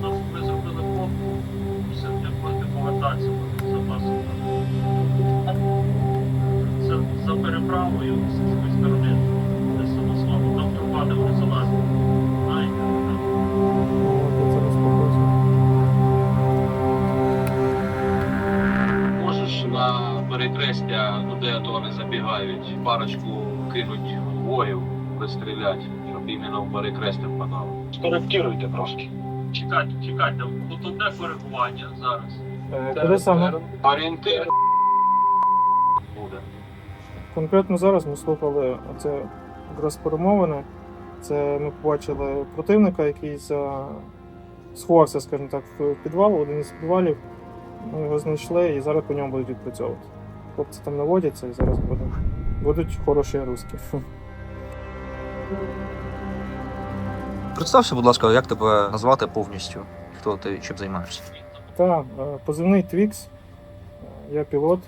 в ми зробили кнопку, все, як будете повертатися до запасу. Це за переправою з цієї сторони, де самосвалу, там там От, я зараз. Можеш на перехрестя, туди а то вони забігають, парочку кинуть воїв, пристрілять, щоб іменно в перехрестя впадало. Скоректируйте трошки. Чекайте, чекайте, тут одне коригування зараз. Е, Куди саме? Орієнтир буде. Конкретно зараз ми слухали це якраз перемовини. Це ми побачили противника, який за... сховався, скажімо так, в підвал, один із підвалів. Ми його знайшли і зараз по ньому будуть відпрацьовувати. Хлопці там наводяться і зараз будуть, будуть хороші русські. Представся, будь ласка, як тебе назвати повністю? Хто ти чим займаєшся? Та, е, позивний Твікс. Е, Я пілот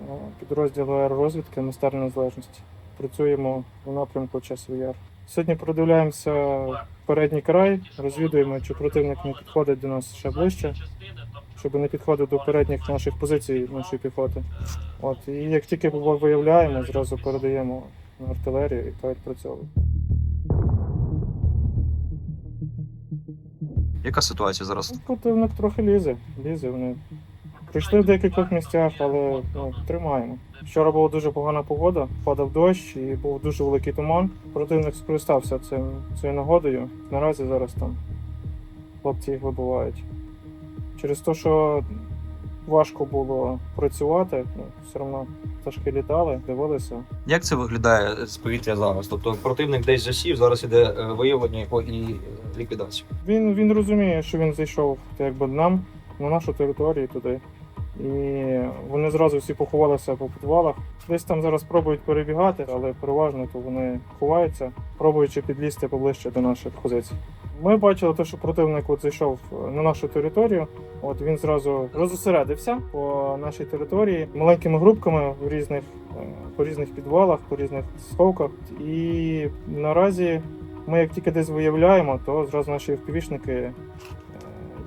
е, підрозділу аеророзвідки Мистер Незалежності. Працюємо у напрямку часовий яр. Сьогодні продивляємося передній край, розвідуємо, чи противник не підходить до нас ще ближче, щоб не підходив до передніх наших позицій нашої піхоти. От, і як тільки виявляємо, зразу передаємо на артилерію і та відпрацьовує. Яка ситуація зараз? Ну, Противник трохи лізе, лізе. Вони прийшли в декількох місцях, але ну, тримаємо. Вчора була дуже погана погода, падав дощ і був дуже великий туман. Противник скористався цим цією нагодою. Наразі зараз там хлопці їх вибивають. Через те, що важко було працювати, ну, все одно пташки літали, дивилися. Як це виглядає з повітря зараз? Тобто противник десь засів, зараз іде е, виявлення його і е, ліквідація. Він, він розуміє, що він зайшов якби нам на нашу територію туди. І вони зразу всі поховалися по підвалах. Десь там зараз пробують перебігати, але переважно то вони ховаються, пробуючи підлізти поближче до наших позицій. Ми бачили те, що противник от зайшов на нашу територію. От він зразу розосередився по нашій території маленькими групками в різних е, по різних підвалах, по різних сховках. І наразі ми як тільки десь виявляємо, то зразу наші впівішники е,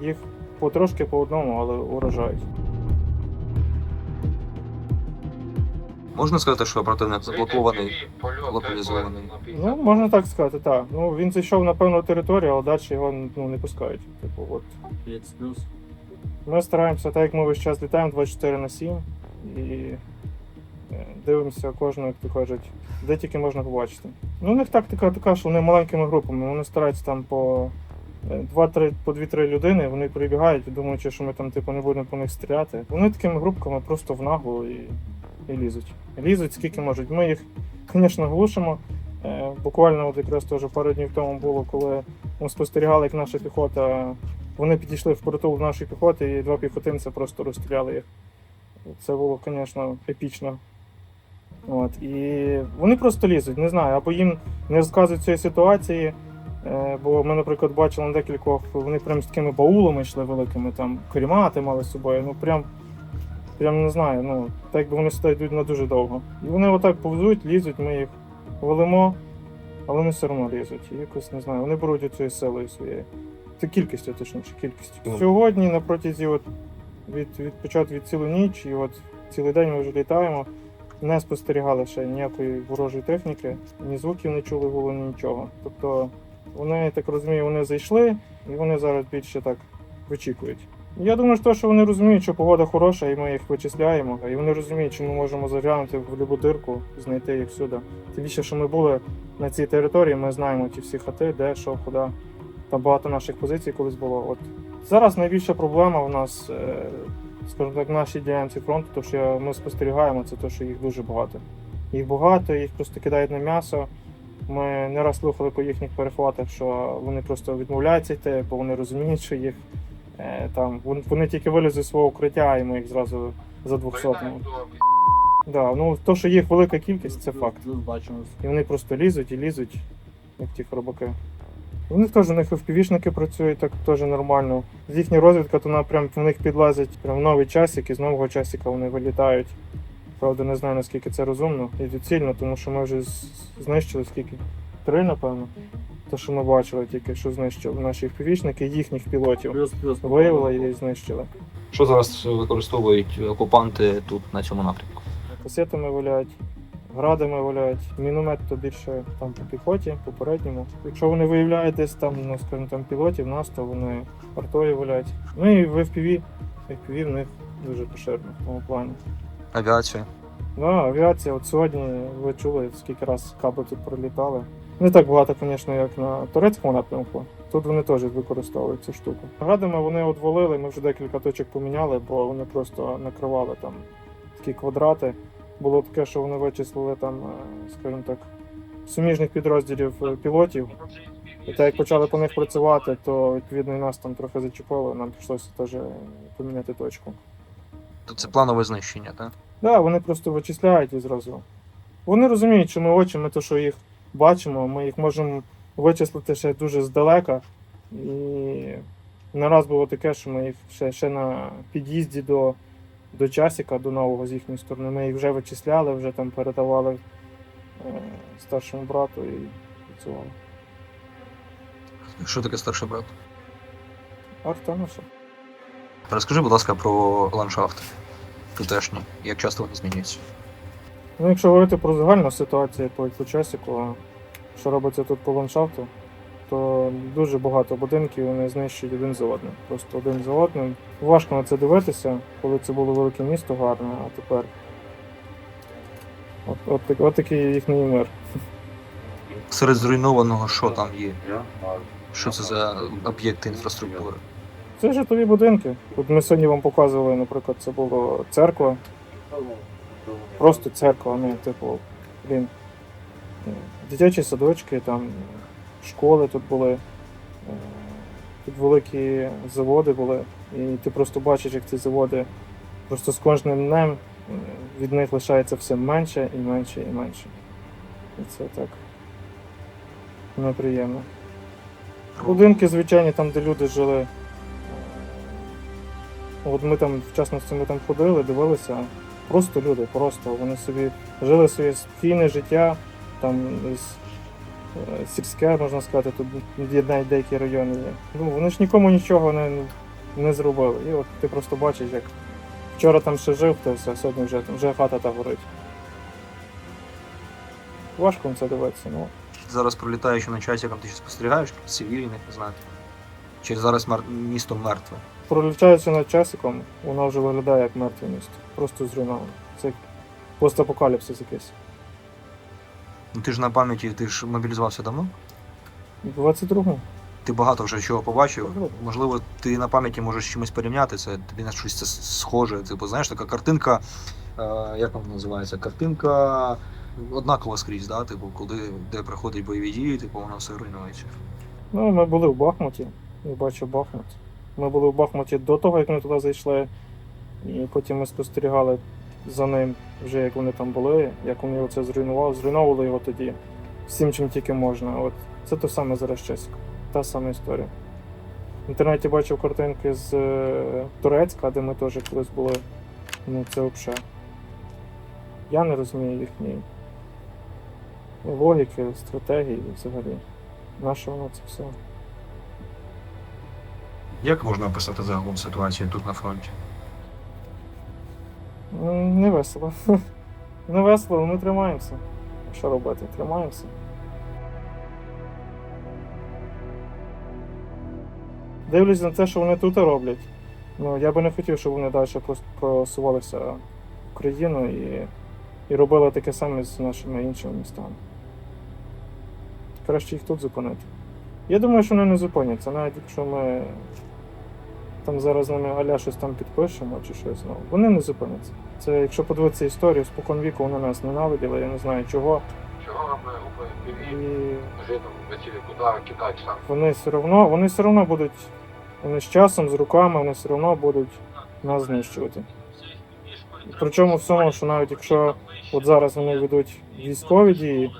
їх потрошки по одному, але уражають. Можна сказати, що противник заблокований, локалізований. Ну, можна так сказати, так. Ну, він зайшов на певну територію, але далі його ну, не пускають. Типу, от. Ми стараємося, так як ми весь час літаємо 24 на 7 і е, дивимося кожного, як то кажуть, де тільки можна побачити. Ну, у них тактика така, що вони маленькими групами, вони стараються там по 2-3 по 2-3 людини, вони прибігають, думаючи, що ми там типу не будемо по них стріляти. Вони такими групками просто в наглу і, і лізуть. Лізуть скільки можуть. Ми їх, звісно, глушимо. Е, Буквально от якраз теж пару днів тому було, коли ми спостерігали, як наша піхота. Вони підійшли в притул нашої піхоти, і два піхотинця просто розстріляли їх. Це було, звісно, епічно. От. І вони просто лізуть, не знаю, або їм не розказують цієї ситуації. Е, Бо ми, наприклад, бачили декількох, вони прям з такими баулами йшли великими, там карімати мали з собою. Ну прям, прям не знаю, ну, так якби вони сюди йдуть на дуже довго. І вони отак повзуть, лізуть, ми їх валимо, але вони все одно лізуть. І якось не знаю, вони беруть цією силою своєю. Це кількістю, точніше, кількістю. Ну. Сьогодні на протязі от від, від початку від цілу ніч, і от цілий день ми вже літаємо. Не спостерігали ще ніякої ворожої техніки, ні звуків не чули було, нічого. Тобто вони, я так розумію, вони зайшли і вони зараз більше так вичікують. Я думаю, що, що вони розуміють, що погода хороша, і ми їх вичисляємо. І вони розуміють, що ми можемо заглянути в будь-яку дирку, знайти їх всюди. Тим більше, що ми були на цій території, ми знаємо ті всі хати, де, що, куди. Там багато наших позицій колись було. От зараз найбільша проблема у нас, е, скажімо так, в нашій ділянці фронту, то що ми спостерігаємо, це те, що їх дуже багато. Їх багато, їх просто кидають на м'ясо. Ми не раз слухали по їхніх перехватах, що вони просто відмовляються йти, бо вони розуміють, що їх там вони, тільки вилізуть з свого укриття, і ми їх зразу за 200. Да, ну то, що їх велика кількість, це факт. І вони просто лізуть і лізуть, як ті хробаки. У них теж у них впівішники працюють так теж нормально. З їхня розвідка, то вона прям в них підлазить прям в новий часик, і з нового часика вони вилітають. Правда, не знаю наскільки це розумно і доцільно, тому що ми вже знищили скільки? Три, напевно. Те, що ми бачили, тільки що знищили наші півічники, їхніх пілотів. Плюс, плюс. Виявили і знищили. Що зараз використовують окупанти тут на цьому напрямку? Касетами валяють, градами валяють, міномет то більше там по піхоті, попередньому. Якщо вони виявляють десь там, ну скажімо, там пілотів нас, то вони артою валяють. Ну і в FPV, FPV в них дуже поширено в тому плані. Авіацію. Ну, авіація, от сьогодні ви чули, скільки раз каби тут пролітали. Не так багато, звісно, як на турецькому напрямку. Тут вони теж використовують цю штуку. Градами вони одвалили, ми вже декілька точок поміняли, бо вони просто накривали там такі квадрати. Було таке, що вони вичислили там, е, скажімо так, суміжних підрозділів е, пілотів. І так як почали по них працювати, то відповідно і нас там трохи зачепило, нам прийшлося теж е, поміняти точку. То це планове знищення, так? Да, вони просто вичисляють і зразу. Вони розуміють, що ми очі, ми то, що їх бачимо, ми їх можемо вичислити ще дуже здалека. І не раз було таке, що ми їх ще, ще на під'їзді до, до часика, до нового з їхньої сторони, ми їх вже вичисляли, вже там передавали е, старшому брату і працювали. Що таке старший брат? Арта наша. Розкажи, будь ласка, про ландшафт тутешній, як часто вони змінюються. Ну, якщо говорити про загальну ситуацію по, по що робиться тут по ландшафту, то дуже багато будинків вони знищують один за одним. Просто один за одним. Важко на це дивитися, коли це було велике місто гарне, а тепер. От, от, так- от такий їхній мир. Серед зруйнованого, що там є? Що це за об'єкти інфраструктури? Це житлові будинки. От ми сьогодні вам показували, наприклад, це було церква. Просто церква, ну, типу, блін. Дитячі садочки, там школи тут були, е, тут великі заводи були. І ти просто бачиш, як ці заводи просто з кожним днем е, від них лишається все менше і менше і менше. І це так неприємно. Будинки, звичайні, там, де люди жили. е, От ми там, в частності, ми ходили, дивилися. Просто люди, просто вони собі жили своє спокійне життя, там е, сільське, можна сказати, тут є деякі райони. Ну, вони ж нікому нічого не, не зробили. І от ти просто бачиш, як вчора там ще жив хтось, а сьогодні вже, вже хата та горить. Важко це дивитися, ну. Зараз пролітаючи на часиком, ти ще спостерігаєш цивільних, не знаю. Чи зараз мер... місто мертве? Пролітаючи над часиком, воно вже виглядає як мертве місто. Просто зруйноване. Це постапокаліпсис якийсь. Ну ти ж на пам'яті, ти ж мобілізувався давно? 22-му. Ти багато вже чого побачив. Можливо, ти на пам'яті можеш чимось порівняти це, тобі на щось це схоже. Типу, знаєш, така картинка, е, як вона називається? Картинка однакова скрізь, да? типу, коли де проходять бойові дії, типу, воно все руйнується. Ну, ми були в Бахмуті. Я бачив Бахмут. Ми були в Бахмуті до того, як ми туди зайшли. І потім ми спостерігали за ним, вже як вони там були, як вони це зруйнували, зруйновували його тоді всім, чим тільки можна. От це те саме зараз Чесько. Та сама історія. В інтернеті бачив картинки з е, Турецька, де ми теж колись були. Ну, це взагалі. Я не розумію їхньої логіки, стратегії взагалі. Нащо воно це все? Як можна описати загалом ситуацію тут на фронті? Не весело. Не весело, але ми тримаємося. Що робити? Тримаємося. Дивлюсь на те, що вони тут роблять. Ну, я би не хотів, щоб вони далі просувалися в Україну і, і робили таке саме з нашими іншими містами. Краще їх тут зупинити. Я думаю, що вони не зупиняться, навіть якщо ми там зараз з ними аля щось там підпишемо чи щось. Ну, вони не зупиняться. Це якщо подивитися історію, спокон віку вони нас ненавиділи, я не знаю чого. Чого ми І упевнені жити летіли куди кидати сам? вони все одно, вони все одно будуть, вони з часом, з руками, вони все одно будуть нас знищувати. Причому в цьому, що навіть якщо от зараз вони ведуть військові дії,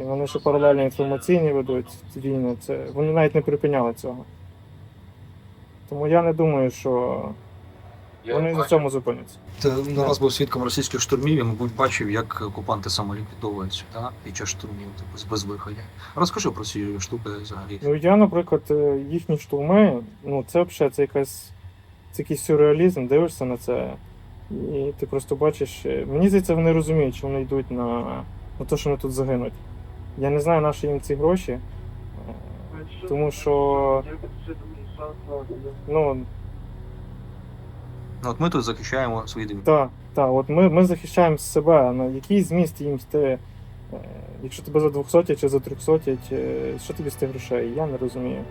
і вони ще паралельно інформаційні ведуть війни, це вони навіть не припиняли цього. Тому я не думаю, що вони на цьому зупиняться. Ти не раз був свідком російських штурмів і, мабуть, бачив, як окупанти самоліквідовуються да? під час штурмів, типу, з безвиходя. Розкажи про ці штуки взагалі. Ну я, наприклад, е, їхні штурми, ну це взагалі це якась це якийсь сюрреалізм, дивишся на це. І ти просто бачиш. е, Мені здається, вони розуміють, що вони йдуть на, на те, що вони тут загинуть. Я не знаю, на що їм ці гроші. е, Тому що ну Ну, от ми тут захищаємо свої диві. так, так, от ми, ми захищаємо себе, а на який зміст їм з ти, е, якщо тебе за 200 чи за 300, чи, що тобі з тих грошей? Я не розумію.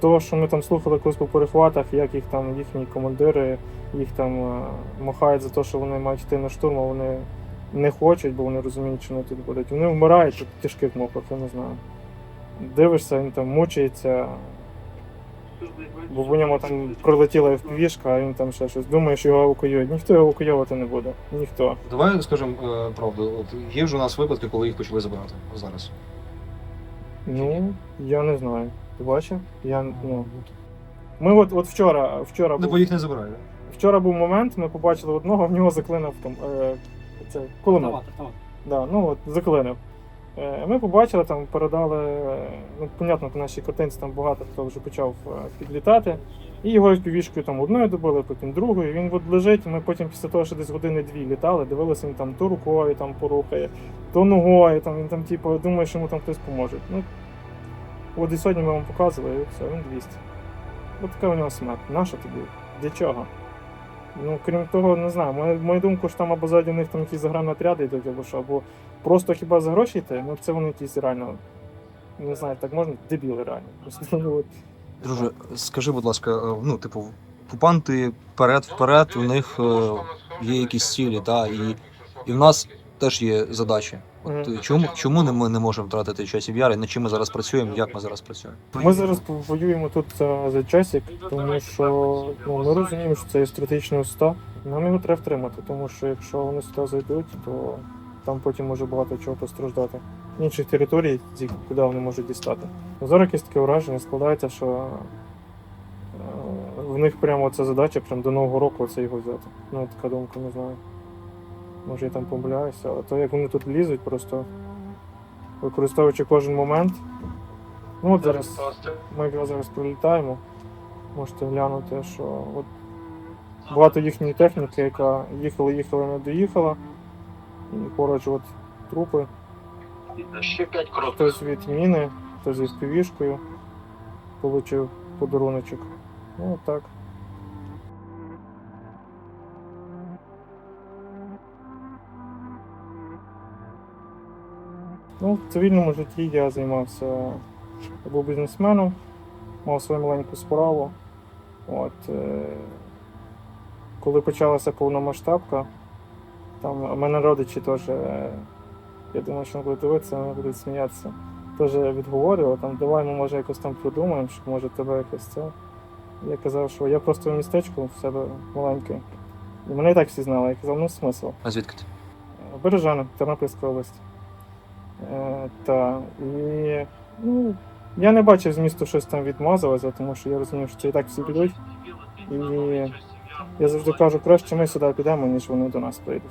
То, що ми там слухали колись по перехватах, як їх там їхні командири їх там е, махають за те, що вони мають йти на штурм, а вони не хочуть, бо вони розуміють, що вони тут будуть. Вони вмирають в тяжких муках, я не знаю. Дивишся, він там мучається, бо в ньому там прилетіла FPV-шка, а він там ще щось думає, що його евакуюють. Ніхто його евакуювати не буде. Ніхто. Давай скажемо е, правду. От є ж у нас випадки, коли їх почали забирати зараз. Ну, я не знаю. Ти бачив? Я, ну. Ми от, от вчора, вчора Ну, був, бо їх не забирають. вчора був момент, ми побачили одного, в нього заклинив там е, це, кулемет. Да, ну от заклинив. Е, Ми побачили, там передали, е, ну, понятно, по нашій картинці там багато хто вже почав е, підлітати. І його півішкою там одною добили, потім другою. Він от лежить. Ми потім після того, що десь години-дві літали, дивилися, він там то рукою там порухає, то ногою, там він там, типу, думає, що йому там хтось поможе. Ну, от і сьогодні ми вам показували, і все, він 200. От така у нього смерть. Наша тобі? Для чого? Ну, крім того, не знаю. Мою, думку, що там або ззаді них там якісь загранні отряди йдуть, або що, або просто хіба за гроші йти, ну це вони якісь реально. Не знаю, так можна, дебіли реально. Просто, ну, от. Друже, скажи, будь ласка, е, ну, типу, окупанти вперед-вперед, у них е, є якісь цілі, та, і, і в нас теж є задачі. От Мгм. е, чому, чому не ми не можемо втратити часів яри, над чим ми зараз працюємо, як ми зараз працюємо? Ми зараз воюємо тут за, за часик, тому що ну, ми розуміємо, що це є стратегічний устав. Нам його треба втримати, тому що якщо вони сюди зайдуть, то там потім може багато чого постраждати. Інших територій, куди вони можуть дістати. Зараз якесь таке враження складається, що е, в них прямо ця задача прям до Нового року це його взяти. Ну, така думка, не знаю. Може я там помиляюся, але то як вони тут лізуть, просто використовуючи кожен момент. Ну от зараз ми якраз зараз прилітаємо. Можете глянути, що от багато їхньої техніки, яка їхала, їхала, не доїхала. І поруч от трупи. Ще 5 кроків. Хтось від міни, хтось із півішкою отримав подаруночок. Ну так. Ну, в цивільному житті я займався, я був бізнесменом, мав свою маленьку справу. От, е, коли почалася повномасштабка, там у мене родичі теж, е, я думаю, що вони будуть дивитися, вони будуть сміятися. Теж відговорював, там, давай ми може якось там придумаємо, що може тебе якось це. Я казав, що я просто в містечку в себе маленьке. І мене і так всі знали. Я казав, ну смисл. А звідки ти? Бережани, Тернопільська область. Е, та, і ну, я не бачив змісту щось там відмазуватися, тому що я розумів, що це і так всі підуть. І я завжди кажу, краще ми сюди підемо, ніж вони до нас прийдуть.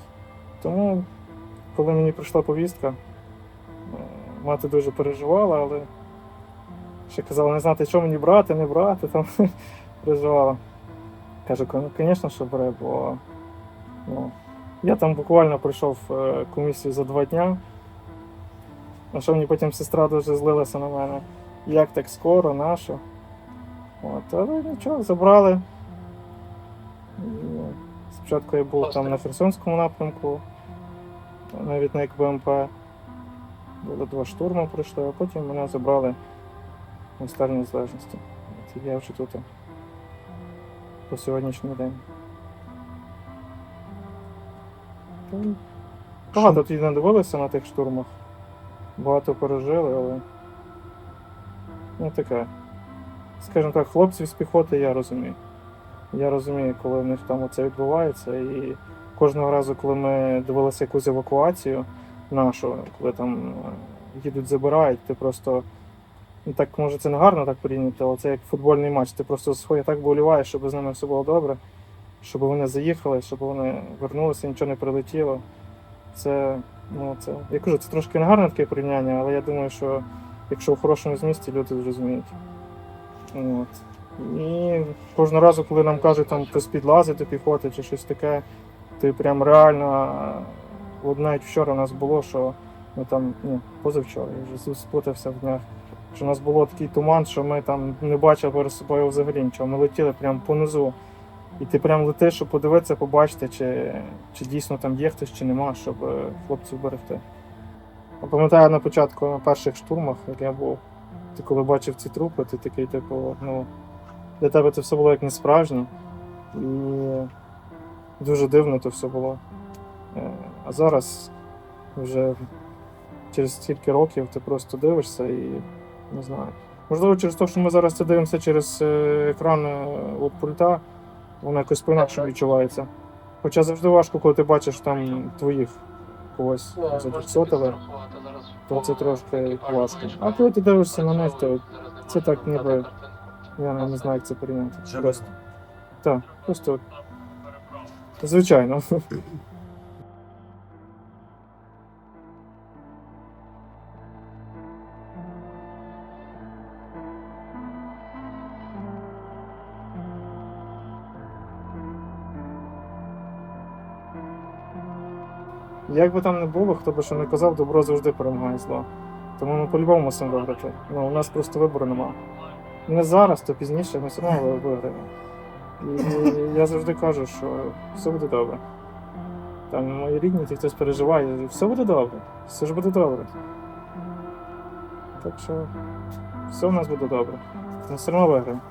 Тому, коли мені прийшла повістка, е, мати дуже переживала, але ще казала, не знати, що мені брати, не брати, там переживала. Кажу, «Ну, звісно, що бере, бо ну, я там буквально пройшов е, комісію за два дня. На що мені потім сестра дуже злилася на мене. Як так скоро, на що? От, але нічого, забрали. Спочатку я був там на Херсонському напрямку, навіть на як БМП. Було два штурми пройшли, а потім мене забрали на Стар Незалежності. І я вже тут по сьогоднішній день. Багато тоді не дивилися на тих штурмах. Багато пережили, але. Ну таке. Скажімо так, хлопців з піхоти я розумію. Я розумію, коли в них там оце відбувається. І кожного разу, коли ми дивилися якусь евакуацію нашу, коли там е, їдуть, забирають, ти просто. Ну так може це не гарно так порівняти, але це як футбольний матч. Ти просто своє так боліваєш, щоб з ними все було добре. щоб вони заїхали, щоб вони вернулися, нічого не прилетіло. Це, ну, це, я кажу, це трошки негарне таке порівняння, але я думаю, що якщо в хорошому змісті, люди зрозуміють. От. І кожного разу, коли нам кажуть, там хтось підлазить до піхоти чи щось таке, ти прям реально. От навіть вчора у нас було, що ми там, ні, позавчора, я вже сплутався в днях. Що у нас було такий туман, що ми там не бачили перед собою взагалі нічого. Ми летіли прямо понизу. І ти прям летиш, щоб подивитися, побачити, чи, чи дійсно там є хтось, чи нема, щоб е, хлопців берегти. Я пам'ятаю на початку на перших штурмах, як я був, ти коли бачив ці трупи, ти такий, типу, ну, для тебе це все було як не справжнє. І дуже дивно то все було. Е, А зараз вже через стільки років ти просто дивишся і не знаю. Можливо, через те, що ми зараз це дивимося через е, екран е, от пульта, воно якось по-інакшому відчувається. Хоча завжди важко, коли ти бачиш там твоїх когось задерсотили, то це трошки важко. А коли ти дивишся на них, то це так ніби я не знаю, як це порівняти. Просто. Так, просто от, звичайно. Як би там не було, хто би що не казав, добро завжди перемагає зло. Тому ми по-любому мусимо виграти. Ну, у нас просто вибору нема. Не зараз, то пізніше ми все одно виграємо. І я завжди кажу, що все буде добре. Там мої рідні, ті, хтось переживає, все буде добре, все ж буде добре. Так що все в нас буде добре. Ми все одно виграємо.